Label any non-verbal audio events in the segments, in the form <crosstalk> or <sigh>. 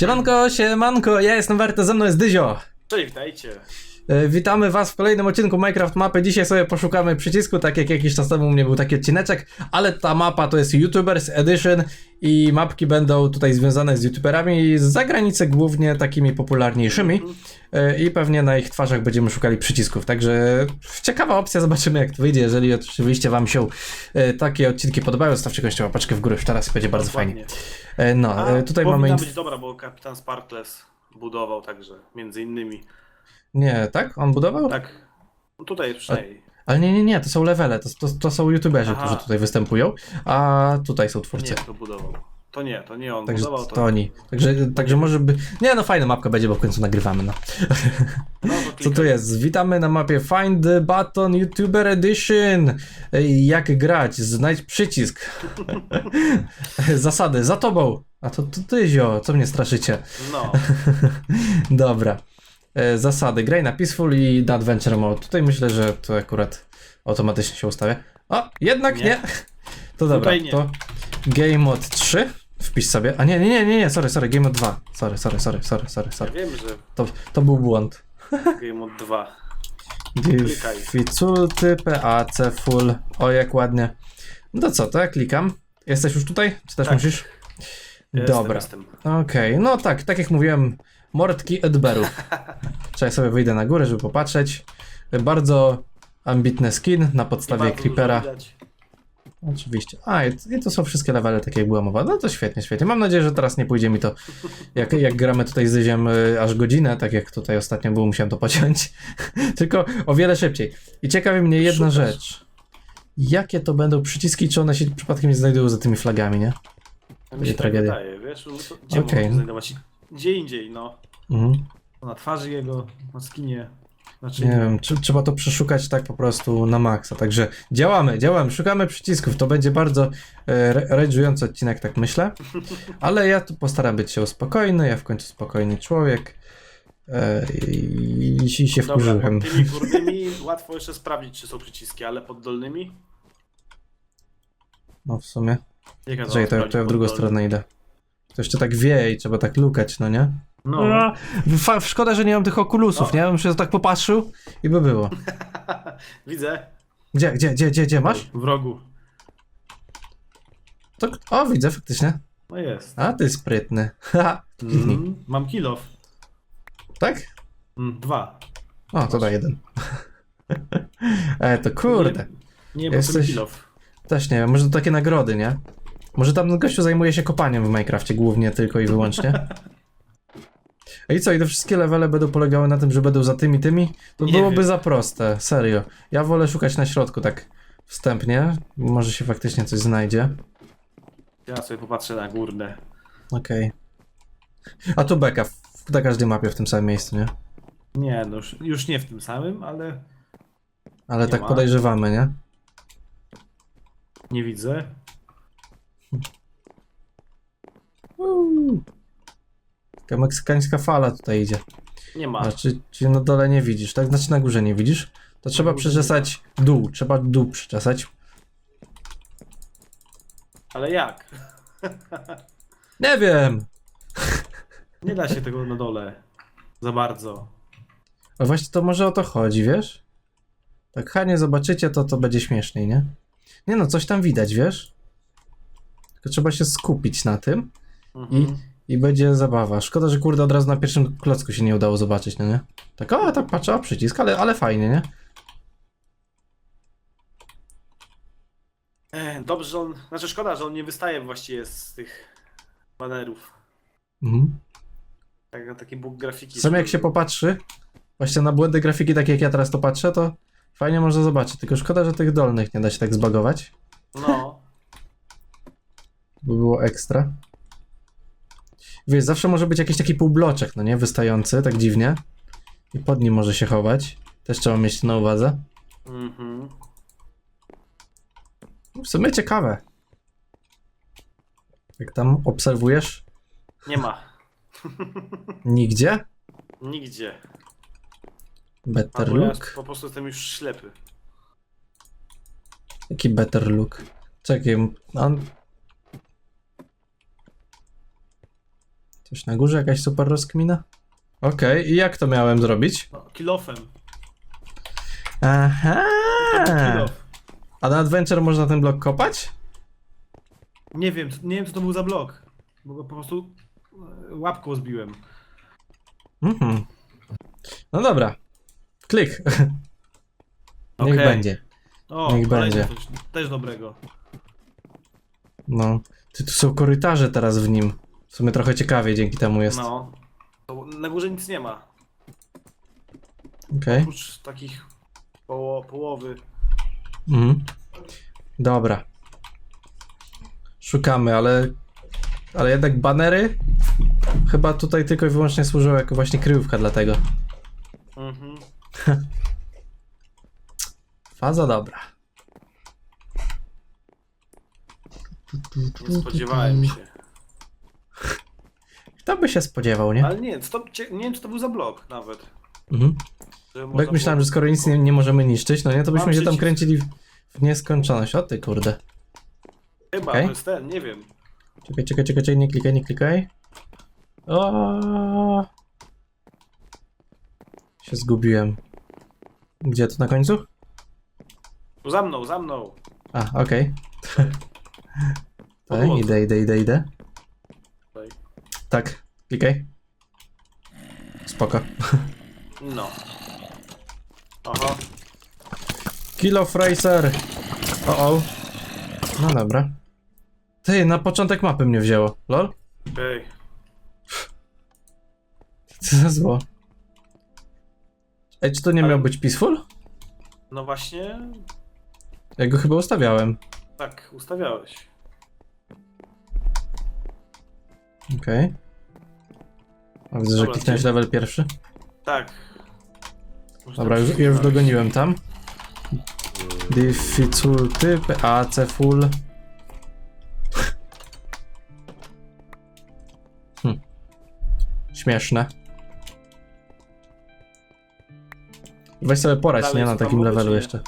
Siemanko, siemanko, ja jestem Werto, ze mną jest Dyzio. Cześć, witajcie. E, Witamy was w kolejnym odcinku Minecraft Mapy. Dzisiaj sobie poszukamy przycisku, tak jak jakiś czas temu u mnie był taki odcineczek, ale ta mapa to jest YouTubers Edition i mapki będą tutaj związane z YouTuberami z zagranicy głównie takimi popularniejszymi E, i pewnie na ich twarzach będziemy szukali przycisków, także ciekawa opcja, zobaczymy jak to wyjdzie. Jeżeli oczywiście wam się e, takie odcinki podobają, zostawcie koniecznie łapeczkę w górę, już teraz będzie bardzo Dokładnie. fajnie. No, A, tutaj powinna mamy... być dobra, bo kapitan Sparkles budował także, między innymi. Nie, tak? On budował? Tak, tutaj przynajmniej. Ale nie, nie, nie, to są levele, to, to, to są youtuberzy, Aha. którzy tutaj występują, a tutaj są twórcy. Nie, to budował. To nie, to nie on Także budował, to, to... oni. Także, także może by. Nie, no fajna mapka będzie, bo w końcu nagrywamy, no. No, <laughs> Co tu jest? Witamy na mapie Find the Button YouTuber Edition. Jak grać? Znajdź przycisk. <laughs> Zasady, za tobą. A to, to ty, zio, co mnie straszycie? No, <laughs> Dobra. E, Zasady. Graj na Peaceful i na Adventure Mode. Tutaj myślę, że to akurat automatycznie się ustawia. O, jednak nie. Nie. <laughs> To dobra, nie. to Game Mode 3. Wpisz sobie. A nie, nie, nie, nie, nie, sorry, sorry, Game Mode 2. Sorry, sorry, sorry, sorry, sorry, ja sorry. wiem, że To, to był błąd. <laughs> Game Mode 2. Klikaj. Ficulty, PAC, full. O, jak ładnie. No to co, to ja klikam. Jesteś już tutaj? Czy też Tak. musisz? Dobra. Okej, no tak, tak jak mówiłem, mordki Edberów. Czekaj sobie wyjdę na górę, żeby popatrzeć. Bardzo ambitny skin na podstawie Creepera. Oczywiście. A, i i to są wszystkie levele, tak jak była mowa. No to świetnie, świetnie. Mam nadzieję, że teraz nie pójdzie mi to, jak, jak gramy tutaj z Zyziem y, aż godzinę, tak jak tutaj ostatnio było, musiałem to pociąć. <laughs> Tylko o wiele szybciej. I ciekawi mnie jedna Szukasz. rzecz. Jakie to będą przyciski, czy one się przypadkiem nie znajdują za tymi flagami, nie? Mi się tak tragedia. wydaje, wiesz, to gdzie okay. znajdować? Gdzie indziej, no. Mhm. Na twarzy jego, na skinie. Znaczy, Nie wiem, tr- trzeba to przeszukać tak po prostu na maksa. Także działamy, działamy, szukamy przycisków. To będzie bardzo e, re- rajdżujący odcinek, tak myślę. <laughs> Ale ja tu postaram być się spokojny, ja w końcu spokojny człowiek. E, I, i się Dobra, wkurzyłem. pod tymi górnymi <laughs> łatwo jeszcze sprawdzić, czy są przyciski, ale pod dolnymi? No w sumie. Jaka Czekaj, to, to ja w drugą stronę idę. To jeszcze tak wieje i trzeba tak lukać, no nie? No, A, fa- szkoda, że nie mam tych okulusów, O. nie? Bym się tak popatrzył i by było. <laughs> widzę. Gdzie, gdzie, gdzie, gdzie, gdzie masz? W rogu. To, o, widzę faktycznie. No jest. A, ty sprytny. Haha. Mm, mam kilof. Tak? Mm, dwa. O, to da jeden. <laughs> e, to kurde. Nie, nie bo Jesteś- Jesteś... kilof. Też nie wiem, może to takie nagrody, nie? Może tam gościu zajmuje się kopaniem w Minecrafcie głównie, tylko i wyłącznie. <laughs> I co, i te wszystkie levele będą polegały na tym, że będą za tymi, tymi? To Nie byłoby wiem. za proste, serio. Ja wolę szukać na środku tak wstępnie, może się faktycznie coś znajdzie. Ja sobie popatrzę na górne. Okej. A tu beka, w, na każdej mapie w tym samym miejscu, nie? Nie, no już, już nie w tym samym, ale Ale Nie tak ma. podejrzewamy, nie? nie widzę. Uuu. Taka meksykańska fala tutaj idzie. Nie ma. A czy, na dole nie widzisz, tak? Znaczy na górze nie widzisz? To trzeba przeczesać dół, trzeba dół przeczesać. Ale jak? Nie wiem! Nie da się tego na dole. Za bardzo. Ale właśnie to może o to chodzi, wiesz? Tak chanie zobaczycie, to to będzie śmieszniej, nie? Nie no, coś tam widać, wiesz? Tylko trzeba się skupić na tym Mhm. i będzie zabawa. Szkoda, że kurde od razu na pierwszym klocku się nie udało zobaczyć, no nie? Tak, o, tak patrzę, przycisk, ale, ale fajnie, nie? E, dobrze, że on. Znaczy szkoda, że on nie wystaje właściwie z tych banerów. Mhm. Tak, taki bóg grafiki. Sam jak się popatrzy, właśnie na błędy grafiki, tak jak ja teraz to patrzę, to fajnie można zobaczyć. Tylko szkoda, że tych dolnych nie da się tak zbagować. By było ekstra. Wiesz, zawsze może być jakiś taki półbloczek, no nie? Wystający, tak dziwnie. I pod nim może się chować. Też trzeba mieć to na uwadze. Mhm. W sumie ciekawe. Jak tam obserwujesz? Nie ma. <laughs> Nigdzie? Nigdzie. Better Albo ja look? po prostu jestem już ślepy. Jaki better look? Czekaj, on... Coś na górze, jakaś super rozkmina? Okej, i jak to miałem zrobić? No, kilofem. Aha! Kilof. A na Adventure można ten blok kopać? Nie wiem, nie wiem co to był za blok. Bo go po prostu e, łapką zbiłem. Mhm. No dobra. Klik. <laughs> Niech Okej. będzie. O, Niech będzie. Coś, też dobrego. No. Ty, tu są korytarze teraz w nim. W sumie trochę ciekawie dzięki temu jest. No. To na górze nic nie ma. Okej. Oprócz takich poło, połowy. Mhm. Dobra. Szukamy, ale. Ale jednak banery chyba tutaj tylko i wyłącznie służą jako właśnie kryjówka dla tego. Mhm. <laughs> Faza dobra. Nie spodziewałem się. Kto by się spodziewał, nie? Ale nie, to, cie- nie wiem co to był za blok nawet. Mhm. Że Bo jak myślałem, że skoro nic nie, nie możemy niszczyć, no nie, to byśmy się tam przycisk. kręcili w, w nieskończoność. O ty kurde. Chyba, Okej. to jest ten, nie wiem. Czekaj, czekaj, czekaj, czekaj, nie klikaj, nie klikaj. O. Się zgubiłem. Gdzie to na końcu? Tu za mną, za mną. A, okej. <laughs> Podłodze. idę, idę, idę, idę. Tak, klikaj. Spoko. No. Aha. Kilo Fraser. O, o. No dobra. Ty, na początek mapy mnie wzięło. Lol? Okej. <laughs> Co za zło. Ej, czy to nie Ale- miał być peaceful? No właśnie, Ja go chyba ustawiałem. tak, ustawiałeś. Okej. A widzę, że Dobra, kliknąłeś ty- level pierwszy. Tak. Dobra, już, już dogoniłem tam. Difficulty, AC full. Hm. Śmieszne. Weź sobie porać, Dalej nie? Na takim levelu czy nie? jeszcze.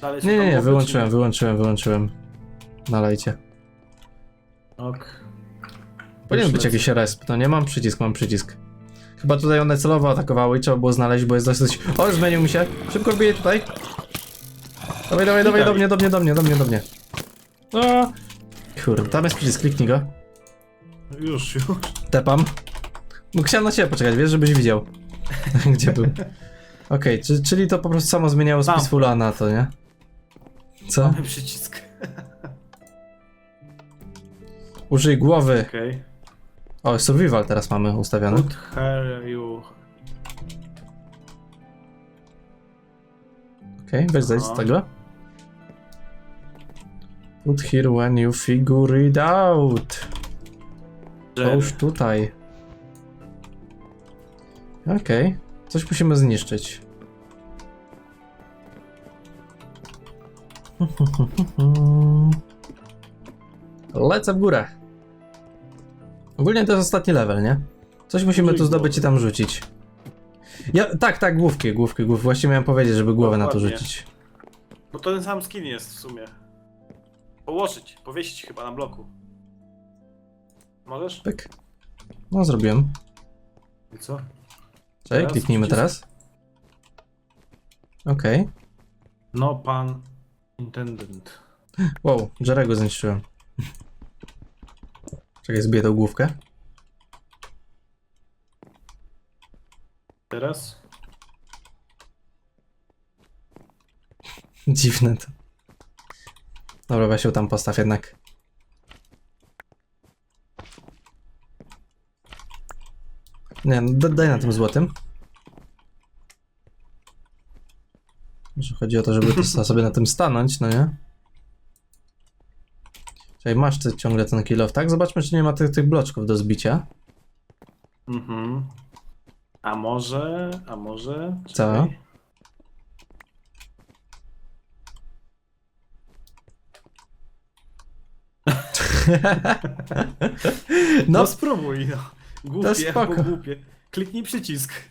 Dalej są Nie, tam nie, nie, wyłączyłem, czy wyłączyłem, wyłączyłem. Nalejcie. Ok. Powinien Już być jakiś resp, no nie mam przycisk, mam przycisk. Chyba tutaj one celowo atakowały i trzeba było znaleźć, bo jest dosyć... O, zmienił mi się! Szybko wbiję tutaj! Dawaj, dawaj, dawaj, do mnie, do mnie, do mnie, do mnie, do mnie. O! Kurde, tam jest przycisk, kliknij go. Już, już. Tepam. No chciałem na ciebie poczekać, wiesz, żebyś widział. <laughs> Gdzie był. Okej, czy, czyli to po prostu samo zmieniało Tam. Peacefula na to, nie? Co? Mamy przycisk. Użyj głowy. Okej. O, survival teraz mamy ustawiony. Put her you. Okej, weź zejdź z Aha. tego. Put here when you figure it out. Połóż tutaj. Okej. Coś musimy zniszczyć. <laughs> Lecę w górę. Ogólnie to jest ostatni level, nie? Coś musimy tu zdobyć i tam rzucić. Ja, tak, tak, główki, główki, główki. Właściwie miałem powiedzieć, żeby głowę na to Dokładnie. rzucić. Bo to ten sam skin jest w sumie. Położyć, powiesić chyba na bloku. Możesz? Pyk. No, zrobiłem. I co? Czekaj, Teraz kliknijmy przycisk. teraz. Okej. No pan intendent. Wow, Jerego zniszczyłem. Czekaj, zbiję tą główkę. Teraz? Dziwne to. Dobra, weź ją tam postaw jednak. Nie, no da- daj na tym złotym. Może chodzi o to, żeby to sobie na tym stanąć, no nie? Czyli masz ty ciągle ten kill off, tak? Zobaczmy, czy nie ma tych, tych bloczków do zbicia. Mhm. A może, a może... Co? Czekaj. No, <laughs> No, spróbuj, no. Głupie, spoko. głupie. Kliknij przycisk. <laughs>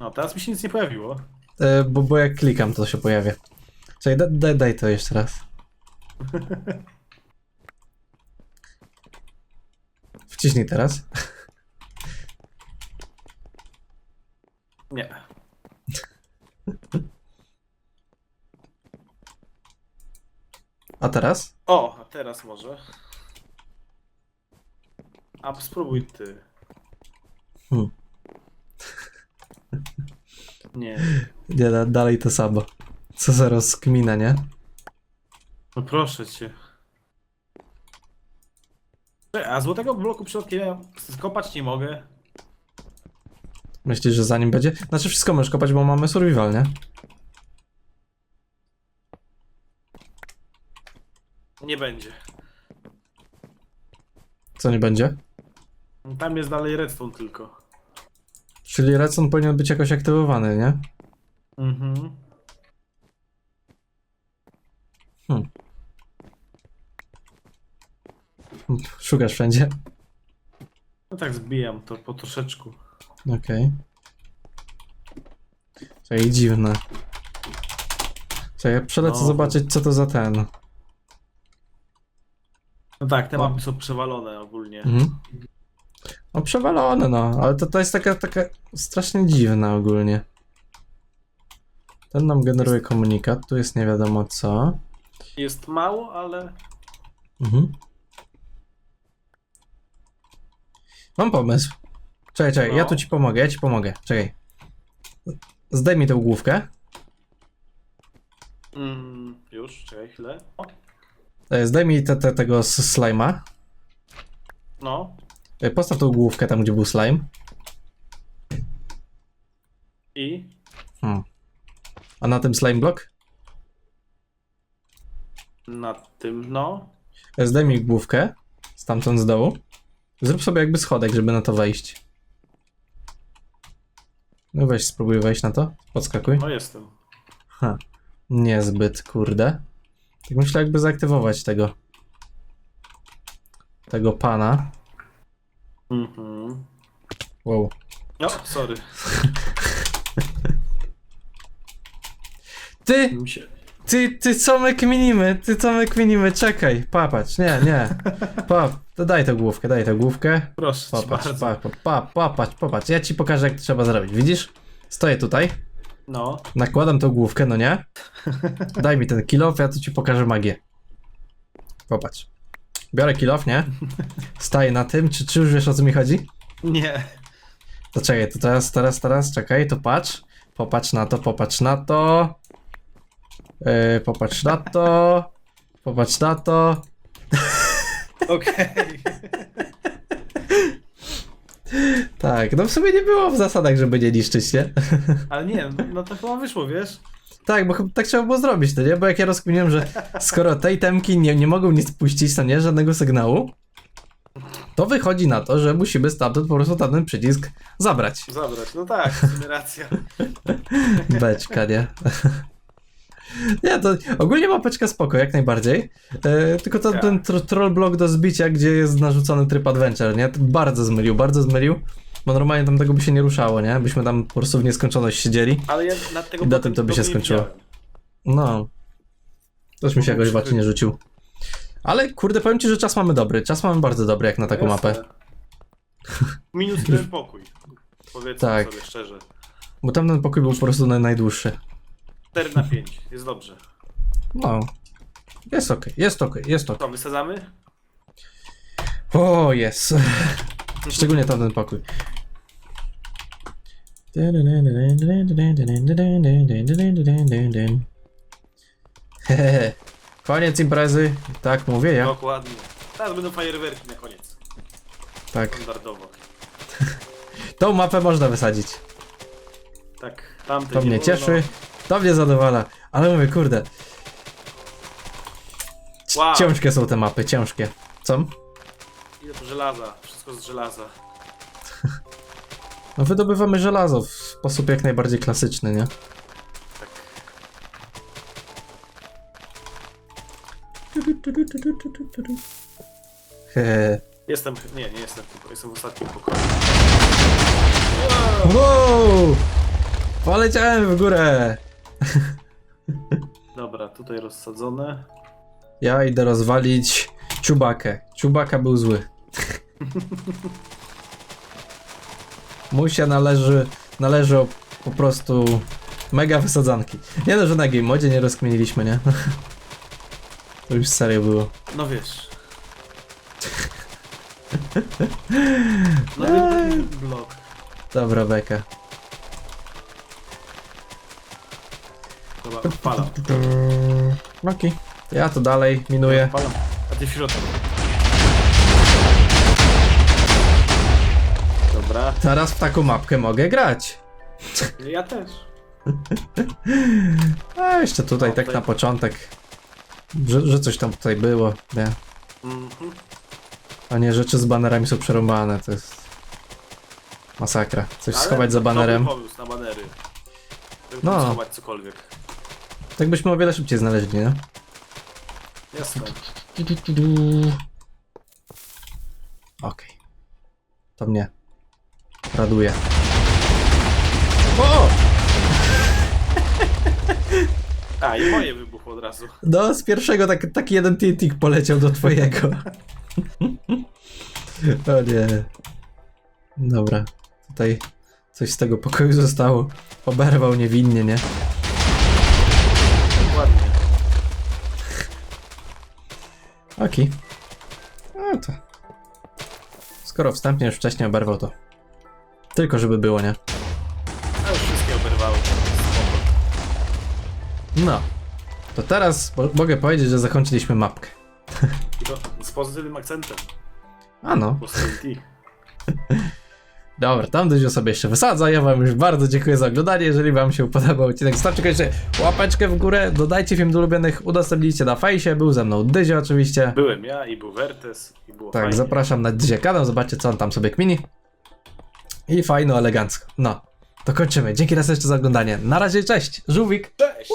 No, teraz mi się nic nie pojawiło. E, bo, bo jak klikam, to się pojawia. Czekaj, da, daj, daj to jeszcze raz. <laughs> Wciśnij teraz. Nie. A teraz? O, a teraz może. A spróbuj ty. Hmm. Nie. <laughs> Nie, da- dalej to samo. Co za rozkmina, nie? No proszę cię. A złotego bloku przypadkiem ja skopać nie mogę. Myślisz, że zanim będzie? Znaczy wszystko możesz kopać, bo mamy survival, nie? Nie będzie. Co nie będzie? Tam jest dalej redstone tylko. Czyli redstone powinien być jakoś aktywowany, nie? Mhm. Szukasz wszędzie? No tak zbijam to po troszeczku. Okej. Czekaj, dziwne. Czekaj, ja przelecę No. zobaczyć, co to za ten. No tak, te O. mapy są przewalone ogólnie. Mhm. No przewalone, no, ale to, to jest taka, taka strasznie dziwna ogólnie. Ten nam generuje komunikat, tu jest nie wiadomo co. Jest mało, ale Mhm. Mam pomysł. Czekaj, czekaj, ja No. tu ci pomogę, ja ci pomogę. Czekaj. Zdejmij tę główkę. mm, już, czekaj chwilę. O, E, Zdejmij te, te, tego s- slajma. no E, Postaw tą główkę tam, gdzie był slime. i. A na tym slime block? na tym, no. Zdejmij główkę. Stamtąd z dołu. Zrób sobie jakby schodek, żeby na to wejść. No weź, spróbuj wejść na to. Podskakuj. No jestem. Ha. Niezbyt, kurde. Tak myślę, jakby zaaktywować tego. Tego pana. Mhm. Wow. No, sorry. <laughs> Ty, ty, ty co my kminimy? Ty co my kminimy? Czekaj, papatrz, nie, nie. Pap, to daj tę główkę, daj tę główkę. Proszę cię Popatrz, bardzo. pa, pa, pa, popatrz, popatrz. Ja ci pokażę, jak to trzeba zrobić. Widzisz? Stoję tutaj, No, nakładam tą główkę, no nie? Daj mi ten kilof, ja tu ci pokażę magię. Popatrz. Biorę kilof, nie? Staję na tym, czy, czy już wiesz o co mi chodzi? nie. To czekaj, to teraz, teraz, teraz, czekaj, to patrz. Popatrz na to, popatrz na to. Yy, popatrz na to. Popatrz na to. Okej. <laughs> Tak, no w sumie nie było w zasadach, żeby nie niszczyć, nie? <laughs> Ale nie, no to chyba wyszło, wiesz? Tak, bo chyba tak trzeba było zrobić, to nie? Bo jak ja rozkminiłem, że skoro tej temki nie, nie mogą nic puścić, to nie, żadnego sygnału, to wychodzi na to, że musimy stamtąd po prostu tamten przycisk zabrać. Zabrać, no tak, w sumie racja. <laughs> Beczka, nie? Nie, to ogólnie mapeczka spoko, jak najbardziej. E, tylko to, Tak. ten tr troll block do zbicia, gdzie jest narzucony tryb adventure, nie? To bardzo zmylił, bardzo zmylił. Bo normalnie tam tego by się nie ruszało, nie? Byśmy tam po prostu w nieskończoność siedzieli. Ale ja nad tego I na tym to by się skończyło. No. Też mi się jakoś w Mógł oczy nie rzucił. Ale kurde, powiem ci, że czas mamy dobry. Czas mamy bardzo dobry, jak na taką Jasne. mapę. Minus jeden pokój. Powiedzmy Tak. sobie szczerze. Bo tamten pokój był po prostu naj, najdłuższy. 4 na 5, jest dobrze. No. Jest okej, jest okej, jest okej. Co, wysadzamy? O, jest. <laughs> Szczególnie tamten pokój. Hehehe. <laughs> Koniec imprezy. Tak mówię ja. Dokładnie. Teraz będą fajerwerki na koniec. Tak. Standardowo. <laughs> Tą mapę można wysadzić. Tak, tamte To nie mnie wolno. cieszy. To mnie zadowala. Ale mówię, kurde. Wow. Ciężkie są te mapy, ciężkie. Co? Ile to żelaza? Wszystko z żelaza. No wydobywamy żelazo w sposób jak najbardziej klasyczny, nie? Tak. Hehe. Jestem, nie, nie jestem, tylko jestem w ostatnim pokoju. Wow! Poleciałem w górę! Dobra, tutaj rozsadzone. Ja idę rozwalić Czubakę. Czubaka był zły. <laughs> Mu się należy, należy po prostu mega wysadzanki. Nie no, że na game modzie nie rozkminiliśmy, nie? <laughs> To już serio było. No wiesz. <laughs> No blok. Dobra, beka. Dobra, odpalam. Okej. Ja to dalej minuję. Odpalam. A ty w środku. Dobra. Teraz w taką mapkę mogę grać. Ja też. <laughs> A jeszcze tutaj O, tak tutaj- na początek. Że, że coś tam tutaj było, nie? Mhm. A nie, rzeczy z banerami są przerąbane, to jest... Masakra. Coś Ale schować za dobry banerem. pomysł na banery. Żeby No. no. schować cokolwiek. Tak byśmy o wiele szybciej znaleźli, nie? Jasne. Tu, tu, tu, tu. Okej. To mnie. Raduje. O! <laughs> A, i moje wybuchło od razu. No, z pierwszego tak, taki jeden TNT poleciał do twojego. <laughs> o nie. Dobra. Tutaj coś z tego pokoju zostało. Oberwał niewinnie, nie? Okej. No to. Skoro wstępnie już wcześniej oberwał to. Tylko żeby było, nie? A już wszystkie oberwały. No. To teraz mo- mogę powiedzieć, że zakończyliśmy mapkę. I to z pozytywnym akcentem. A no. <laughs> Dobra, tam dużo sobie jeszcze wysadza. Ja wam już bardzo dziękuję za oglądanie. Jeżeli wam się podobał odcinek, zostawcie koniecznie łapeczkę w górę, dodajcie film do ulubionych, udostępnijcie na fejsie. Był ze mną Dyzio oczywiście. Byłem ja i był Vertes i było Tak, fajnie. zapraszam na Dyzio kanał, zobaczcie co on tam sobie kmini. I fajno, elegancko. No, to kończymy. Dzięki raz jeszcze za oglądanie. Na razie, cześć! Żółwik! Cześć!